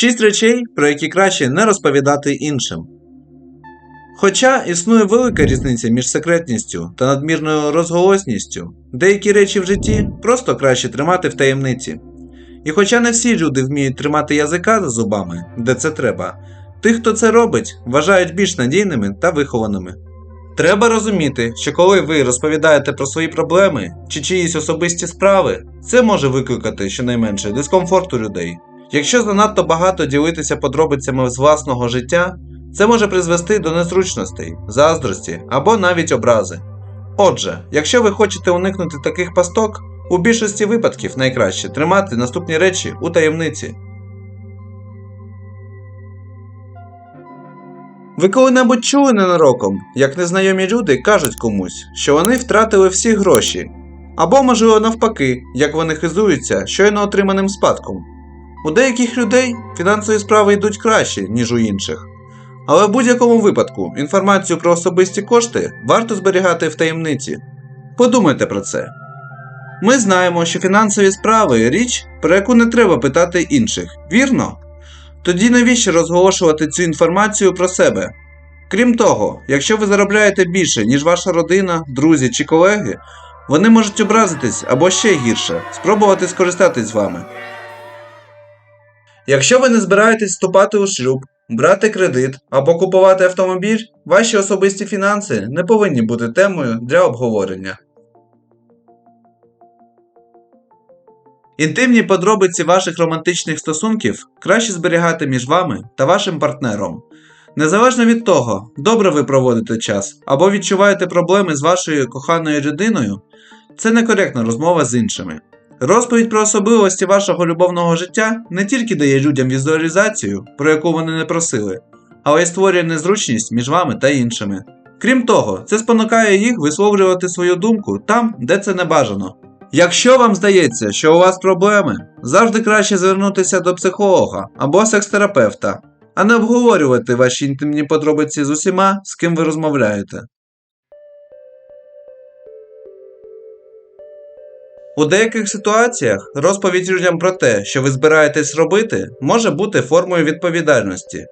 6 речей, про які краще не розповідати іншим. Хоча існує велика різниця між секретністю та надмірною розголосністю, деякі речі в житті просто краще тримати в таємниці. І хоча не всі люди вміють тримати язика за зубами, де це треба, тих, хто це робить, вважають більш надійними та вихованими. Треба розуміти, що коли ви розповідаєте про свої проблеми чи чиїсь особисті справи, це може викликати щонайменше дискомфорт у людей. Якщо занадто багато ділитися подробицями з власного життя, це може призвести до незручностей, заздрості або навіть образи. Отже, якщо ви хочете уникнути таких пасток, у більшості випадків найкраще тримати наступні речі у таємниці. Ви коли-небудь чули ненароком, як незнайомі люди кажуть комусь, що вони втратили всі гроші, або, можливо, навпаки, як вони хизуються щойно отриманим спадком. У деяких людей фінансові справи йдуть краще, ніж у інших. Але в будь-якому випадку інформацію про особисті кошти варто зберігати в таємниці. Подумайте про це. Ми знаємо, що фінансові справи річ, про яку не треба питати інших, вірно? Тоді навіщо розголошувати цю інформацію про себе? Крім того, якщо ви заробляєте більше, ніж ваша родина, друзі чи колеги, вони можуть образитись або ще гірше, спробувати скористатись вами. Якщо ви не збираєтесь вступати у шлюб, брати кредит або купувати автомобіль, ваші особисті фінанси не повинні бути темою для обговорення. Інтимні подробиці ваших романтичних стосунків краще зберігати між вами та вашим партнером. Незалежно від того, добре ви проводите час або відчуваєте проблеми з вашою коханою людиною, це некоректна розмова з іншими. Розповідь про особливості вашого любовного життя не тільки дає людям візуалізацію, про яку вони не просили, але й створює незручність між вами та іншими. Крім того, це спонукає їх висловлювати свою думку там, де це не бажано. Якщо вам здається, що у вас проблеми, завжди краще звернутися до психолога або секс-терапевта, а не обговорювати ваші інтимні подробиці з усіма, з ким ви розмовляєте. У деяких ситуаціях розповідь людям про те, що ви збираєтесь робити, може бути формою відповідальності.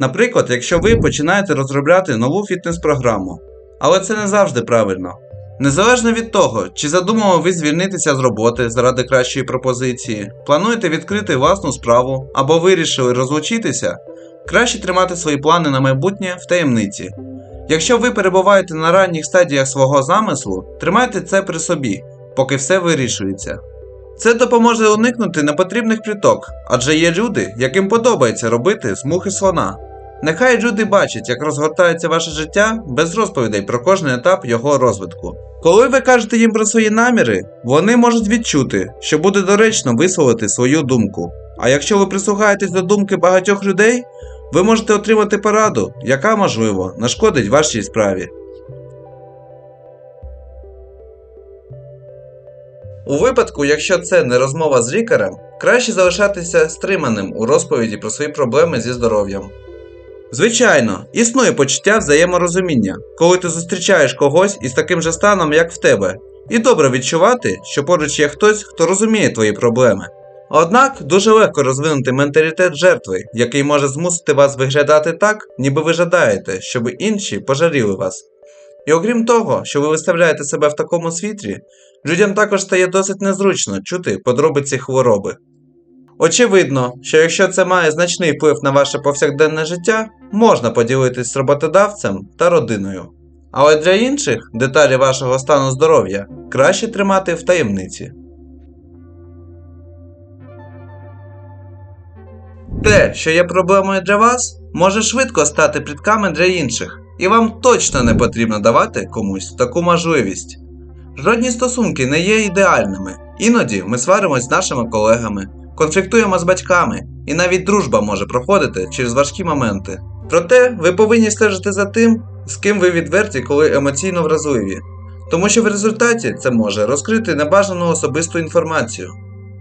Наприклад, якщо ви починаєте розробляти нову фітнес-програму. Але це не завжди правильно. Незалежно від того, чи задумали ви звільнитися з роботи заради кращої пропозиції, плануєте відкрити власну справу або вирішили розлучитися, краще тримати свої плани на майбутнє в таємниці. Якщо ви перебуваєте на ранніх стадіях свого замислу, тримайте це при собі, поки все вирішується. Це допоможе уникнути непотрібних пліток, адже є люди, яким подобається робити з мухи слона. Нехай люди бачать, як розгортається ваше життя без розповідей про кожний етап його розвитку. Коли ви кажете їм про свої наміри, вони можуть відчути, що буде доречно висловити свою думку. А якщо ви прислухаєтесь до думки багатьох людей, ви можете отримати пораду, яка, можливо, нашкодить вашій справі. У випадку, якщо це не розмова з лікарем, краще залишатися стриманим у розповіді про свої проблеми зі здоров'ям. Звичайно, існує почуття взаєморозуміння, коли ти зустрічаєш когось із таким же станом, як в тебе, і добре відчувати, що поруч є хтось, хто розуміє твої проблеми. Однак дуже легко розвинути менталітет жертви, який може змусити вас виглядати так, ніби ви жадаєте, щоб інші пожаліли вас. І окрім того, що ви виставляєте себе в такому світлі, людям також стає досить незручно чути подробиці хвороби. Очевидно, що якщо це має значний вплив на ваше повсякденне життя, можна поділитись з роботодавцем та родиною. Але для інших деталі вашого стану здоров'я краще тримати в таємниці. Те, що є проблемою для вас, може швидко стати плітками для інших, і вам точно не потрібно давати комусь таку можливість. Жодні стосунки не є ідеальними. Іноді ми сваримось з нашими колегами, конфліктуємо з батьками, і навіть дружба може проходити через важкі моменти. Проте ви повинні стежити за тим, з ким ви відверті, коли емоційно вразливі, тому що в результаті це може розкрити небажану особисту інформацію.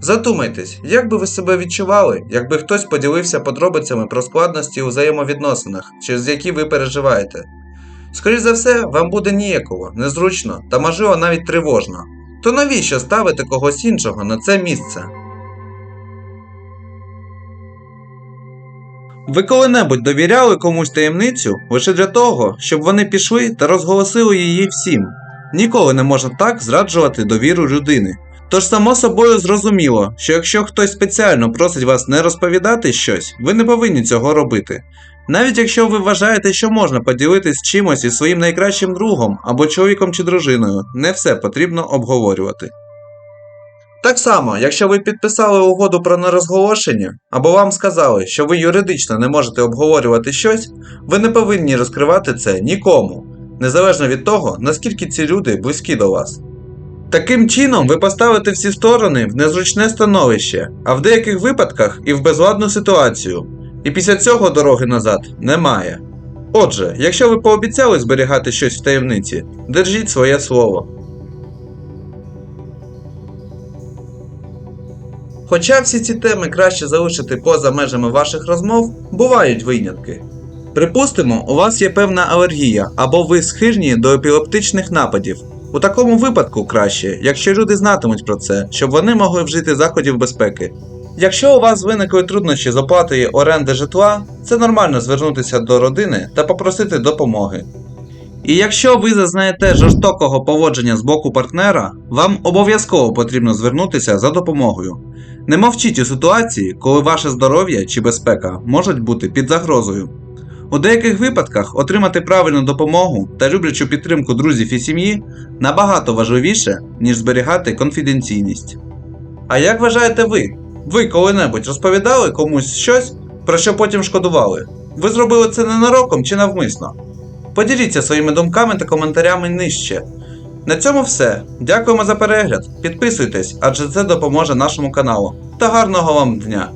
Задумайтесь, як би ви себе відчували, якби хтось поділився подробицями про складності у взаємовідносинах, через які ви переживаєте. Скоріше за все, вам буде ніяково, незручно та можливо навіть тривожно. То навіщо ставити когось іншого на це місце? Ви коли-небудь довіряли комусь таємницю лише для того, щоб вони пішли та розголосили її всім. Ніколи не можна так зраджувати довіру людини. Тож само собою зрозуміло, що якщо хтось спеціально просить вас не розповідати щось, ви не повинні цього робити. Навіть якщо ви вважаєте, що можна поділитись чимось із своїм найкращим другом або чоловіком чи дружиною, не все потрібно обговорювати. Так само, якщо ви підписали угоду про нерозголошення, або вам сказали, що ви юридично не можете обговорювати щось, ви не повинні розкривати це нікому, незалежно від того, наскільки ці люди близькі до вас. Таким чином, ви поставите всі сторони в незручне становище, а в деяких випадках і в безладну ситуацію. І після цього дороги назад немає. Отже, якщо ви пообіцяли зберігати щось в таємниці, держіть своє слово. Хоча всі ці теми краще залишити поза межами ваших розмов, бувають винятки. Припустимо, у вас є певна алергія, або ви схильні до епілептичних нападів. У такому випадку краще, якщо люди знатимуть про це, щоб вони могли вжити заходів безпеки. Якщо у вас виникли труднощі з оплатою оренди житла, це нормально звернутися до родини та попросити допомоги. І якщо ви зазнаєте жорстокого поводження з боку партнера, вам обов'язково потрібно звернутися за допомогою. Не мовчіть у ситуації, коли ваше здоров'я чи безпека можуть бути під загрозою. У деяких випадках отримати правильну допомогу та люблячу підтримку друзів і сім'ї набагато важливіше, ніж зберігати конфіденційність. А як вважаєте ви? Ви коли-небудь розповідали комусь щось, про що потім шкодували? Ви зробили це ненароком чи навмисно? Поділіться своїми думками та коментарями нижче. На цьому все. Дякуємо за перегляд. Підписуйтесь, адже це допоможе нашому каналу. Та гарного вам дня!